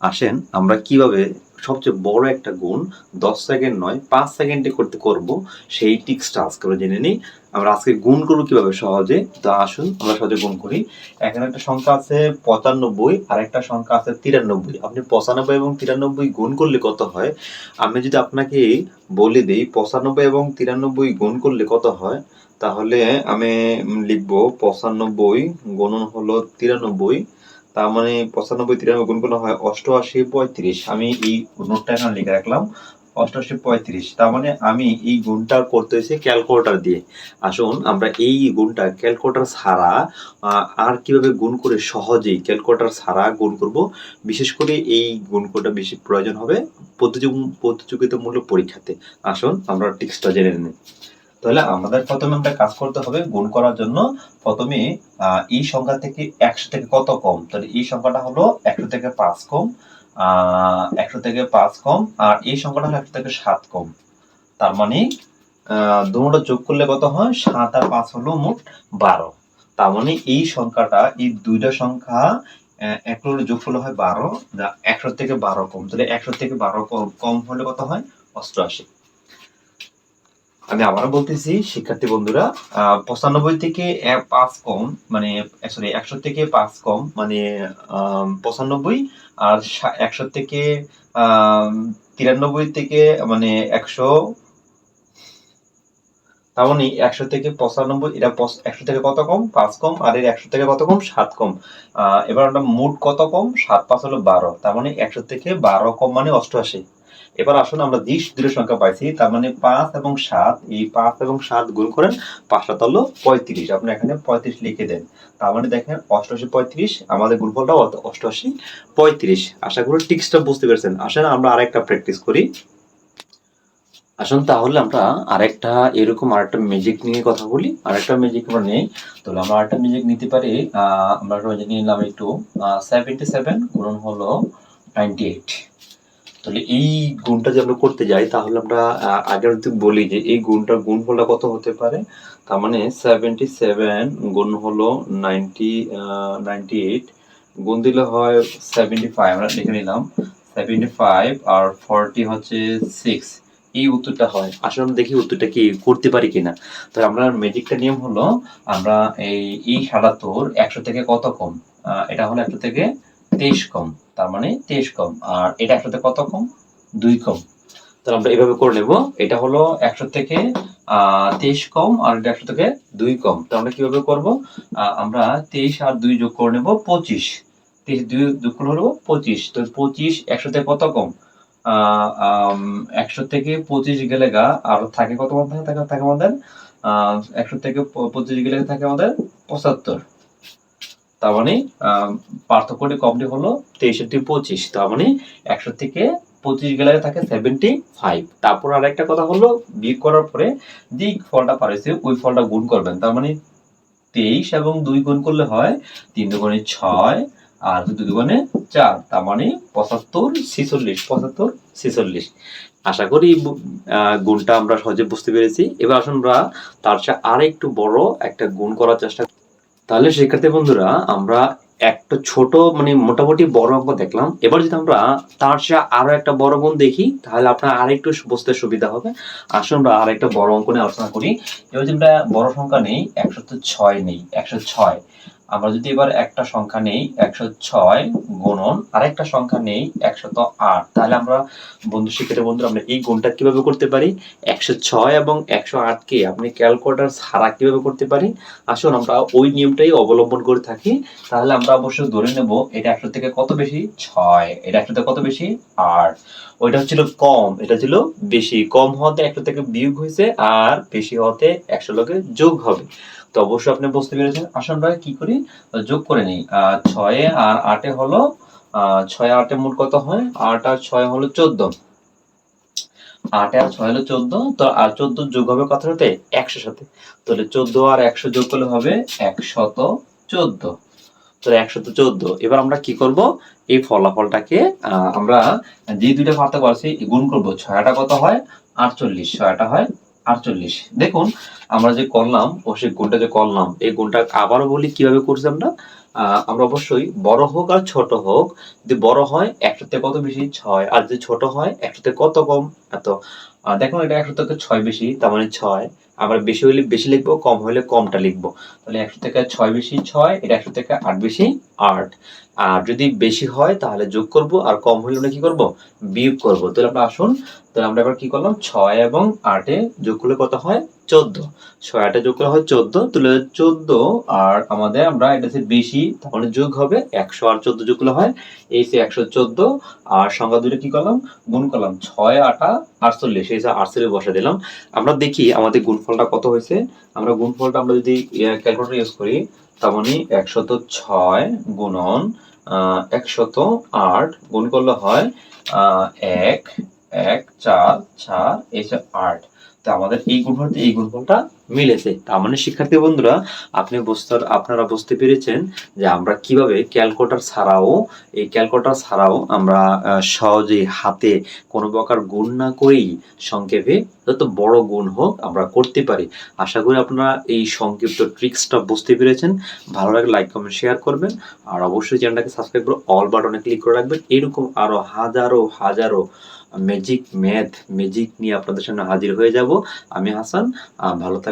আসেন, আমরা কীভাবে সবচেয়ে বড় একটা গুণ দশ সেকেন্ড নয়, পাঁচ সেকেন্ডে করতে করব, সেই টিক্সটা আজকে আমরা জেনে নিই। আমরা আজকে গুণ করব কীভাবে সহজে, তো আসুন আমরা সহজে গুণ করি। এখানে একটা সংখ্যা আছে পঁচানব্বই, আর একটা সংখ্যা আছে তিরানব্বই। আপনি পঁচানব্বই এবং তিরানব্বই গুণ করলে কত হয়? আমি যদি আপনাকে বলে দিই, পঁচানব্বই এবং তিরানব্বই গুণ করলে কত হয়? তাহলে আমি লিখব পঁচানব্বই গুণন হলো তিরানব্বই তার মানে পঁচানব্বই তিরানব্বই গুণ করলে হয় অষ্টআশি পঁয়ত্রিশ। আমি এই নোটটা এখানে লিখে রাখলাম, অষ্টআশি পঁয়ত্রিশ। তার মানে আমি এই গুণটা করতে হয়েছে ক্যালকুলেটর দিয়ে। আসুন, আমরা এই গুণটা ক্যালকুলেটর ছাড়া আর কীভাবে গুণ করে সহজেই ক্যালকুলেটর ছাড়া গুণ করব, বিশেষ করে এই গুণ করাটা বেশি প্রয়োজন হবে প্রতিযোগ প্রতিযোগিতামূলক পরীক্ষাতে। আসুন, আমরা টিক্সটা জেনে নিই। তাহলে আমাদের প্রথমে আমরা কাজ করতে হবে গুণ করার জন্য। প্রথমে এই সংখ্যা থেকে একশো থেকে কত কম? তাহলে এই সংখ্যাটা হলো একশো থেকে পাঁচ কম আহ একশো থেকে পাঁচ কম, আর এই সংখ্যাটা হলো একশো থেকে সাত কম। তার মানে দুটো যোগ করলে কত হয়? সাত আর পাঁচ হলো মোট বারো। তার মানে এই সংখ্যাটা এই দুইটা সংখ্যা এক যোগ করলে হয় বারো একশো থেকে বারো কম। তাহলে একশো থেকে বারো কম- কম হলে কত হয়? অষ্টআশি। আমি আবারও বলতেছি, শিক্ষার্থী বন্ধুরা পঁচানব্বই থেকে পাঁচ কম মানে সরি একশো থেকে পাঁচ কম মানে পঁচানব্বই আর একশো থেকে তিরানব্বই থেকে মানে একশো, তার মানে একশো থেকে পঁচানব্বই, এটা একশো থেকে কত কম? পাঁচ কম, আর এর একশো থেকে কত কম? সাত কম। এবার আমরা মোট কত কম? সাত, পাঁচ হলো বারো, তার মানে একশো থেকে বারো কম মানে অষ্টআশি। এবার আসুন আমরা দিশ দূরের সংখ্যা পাইছি, তার মানে পাঁচ এবং সাত, এই পাঁচ এবং সাত গুণ করেন পাঁচ সাত হলো পঁয়ত্রিশ। আপনি এখানে পঁয়ত্রিশ লিখে দেন। তার মানে দেখেন অষ্টআশি পঁয়ত্রিশ, আমাদের গুণফলটা অষ্টআশি পঁয়ত্রিশ। আশা করি টিক্সটা বুঝতে পেরেছেন। আসেন আমরা আরেকটা প্র্যাকটিস করি। আসুন তাহলে আমরা আরেকটা এরকম আরেকটা ম্যাজিক নিয়ে কথা বলি। আরেকটা ম্যাজিক আমরা নেই। তাহলে আমরা আরেকটা ম্যাজিক নিতে পারি। আমরা ম্যাজিক নিলাম একটু। সেভেন্টি সেভেন গুণন হলো নাইনটি এইট তাহলে এই গুণটা যদি আমরা করতে যাই, তাহলে আমরা আগে বলি যে এই গুণটার গুণফলটা কত হতে পারে, তার মানে সেভেন্টি সেভেন গুণ হলো নাইনটি নাইনটি এইট গুণ দিলে হয় সেভেন্টি ফাইভ আমরা লিখে নিলাম সেভেন্টি ফাইভ আর ফর্টি হচ্ছে সিক্স এই উত্তরটা হয়। আসলে আমরা দেখি উত্তরটা কি করতে পারি কিনা। তো আমরা ম্যাজিকটা নিয়ম হলো, আমরা এই এই সাতাত্তর একশো থেকে কত কম? এটা হলো একশো থেকে তেইশ কম। তার মানে তেইশ কম। আর এটা একশো থেকে কত কম? দুই কম। তাহলে আমরা এভাবে করে নেব। এটা হলো একশো থেকে আহ তেইশ কম আর এটা একশো থেকে দুই কম। তো আমরা কীভাবে করব? আমরা তেইশ আর দুই যোগ করে নেব পঁচিশ। তেইশ দুই যোগ করে নেব পঁচিশ। তো পঁচিশ একশো থেকে কত কম? একশো থেকে পঁচিশ গেলে গা আর থাকে কত থাকে থাকে আমাদের আহ, একশো থেকে পঁচিশ গেলে থাকে আমাদের পঁচাত্তর। তার মানে পার্থক্যটি কমটি হলো তেইশটি পঁচিশ, তার মানে একশো থেকে পঁচিশ গেলে থাকে সেভেন্টি ফাইভ তারপর আর একটা কথা হলো, বিয়োগ করার পরে যে ফলটা পারেছে, ওই ফলটা গুণ করবেন। তার মানে তেইশ এবং দুই গুণ করলে হয় তিন দুগুণে ছয় আর দুই দুগুণে চার, তার মানে পঁচাত্তর ছিচল্লিশ পঁচাত্তর ছিচল্লিশ। আশা করি গুণটা আমরা সহজে বুঝতে পেরেছি। এবার আসুন আমরা তার চেয়ে আর একটু বড় একটা গুণ করার চেষ্টা। তাহলে সেক্ষেত্রে বন্ধুরা, আমরা একটা ছোট মানে মোটামুটি বড় অঙ্ক দেখলাম। এবার যদি আমরা তার চেয়ে আরও একটা বড় গুণ দেখি, তাহলে আপনার আরেকটু বুঝতে সুবিধা হবে। আসুন আমরা আর একটা বড় অঙ্ক নিয়ে আলোচনা করি। এবার যদি আমরা বড় সংখ্যা নেই, একশো তো ছয় নেই, একশো ছয়। আমরা যদি এবার একটা সংখ্যা নেই, একশো ছয় গুণন আরেকটা সংখ্যা নেই, একশত আট। তাহলে আমরা বন্ধু শিক্ষিত বন্ধু আমরা এই গুণটা কীভাবে করতে পারি? একশো ছয় এবং একশো আটকে আপনি ক্যালকুলেটার ছাড়া কীভাবে করতে পারি? আসুন আমরা ওই নিয়মটাই অবলম্বন করে থাকি। তাহলে আমরা অবশ্যই ধরে নেব, এটা একশো থেকে কত বেশি? ছয়। এটা একশো থেকে কত বেশি? আট। ওইটা হচ্ছিল কম, এটা ছিল বেশি। কম হতে একশো থেকে বিয়োগ হয়েছে আর বেশি হতে একশো লোকে যোগ হবে। তো অবশ্যই আপনি বুঝতে পেরেছেন। আসুন কি করি? যোগ করে নিই। ছয়ে আর আটে হলো ছয় আটে মোট কত হয়? আট আর ছয় হলো চোদ্দ। আট আর ছয় হলো চোদ্দ, তো আর চোদ্দ যোগ হবে কত সাথে? একশো সাথে। তাহলে চোদ্দ আর একশো যোগ করলে হবে একশত চোদ্দ। তাহলে একশত চোদ্দ। এবার আমরা কি করব? এই ফলাফলটাকে আমরা যে দুইটা পার্থক্য আছে গুণ করব। ছয়টা কত হয়? আটচল্লিশ। ছয়টা হয় আটচল্লিশ। দেখুন, আমরা যে করলাম সেই গুণটা যে করলাম এই গুণটা আবারও বলি, কীভাবে করছি আমরা? আমরা অবশ্যই বড় হোক আর ছোট হোক, যদি বড় হয় একশো থেকে কত বেশি? ছয়। আর যদি ছোট হয় একশো থেকে কত কম? এত। দেখুন, এটা একশো থেকে ছয় বেশি, তার মানে ছয়। আবার বেশি হলে বেশি লিখব, কম হলে কমটা লিখব। তাহলে একশো থেকে ছয় বেশি ছয়, এটা একশো থেকে আট বেশি আট আর যদি বেশি হয়, তাহলে যোগ করব। আর কম হলে আমরা কি করব? বিয়োগ করব। তাহলে আমরা আসুন, তাহলে আমরা এবার কি করলাম? ছয় এবং আটে যোগ করলে কত হয়? চোদ্দ। ছয় আটে যোগ করলে হয় চোদ্দ। তাহলে চোদ্দ। আর আমাদের আমরা এটা বেশি তাহলে যোগ হবে একশো আর চোদ্দ যোগ করলে হয় এই সে একশো চোদ্দ। আর সংখ্যা দুটো কি করলাম? গুণ করলাম। ছয় আটা আটচল্লিশ। এই আটচল্লিশ বসে দিলাম। আমরা দেখি আমাদের গুণফলটা কত হয়েছে? আমরা গুণফলটা আমরা যদি ক্যালকুলেটর ইউজ করি তার মানে একশত ছয় গুণন একশত আট গুণ করলে হয় এক এক, চার চার, এই যে আট। তা আমাদের এই গুণফলটা এই গুণফলটা মিলেছে। তার মানে শিক্ষার্থী বন্ধুরা আপনি বুঝতে আপনারা বুঝতে পেরেছেন যে আমরা কীভাবে ক্যালকুলেটর ছাড়াও এই ক্যালকুলেটর ছাড়াও আমরা আহ, সহজেই হাতে কোনো প্রকার গুণ না করেই সংক্ষেপে যত বড় গুণ হোক আমরা করতে পারি। আশা করি আপনারা এই সংক্ষিপ্ত ট্রিক্সটা বুঝতে পেরেছেন। ভালো লাগলে লাইক কমেন্ট শেয়ার করবেন। আর অবশ্যই চ্যানেলটাকে সাবস্ক্রাইব করে অল বাটনে ক্লিক করে রাখবেন। এরকম আরও হাজারো হাজারো ম্যাজিক ম্যাথ ম্যাজিক নিয়ে আপনাদের সামনে হাজির হয়ে যাব। আমি হাসান ভালো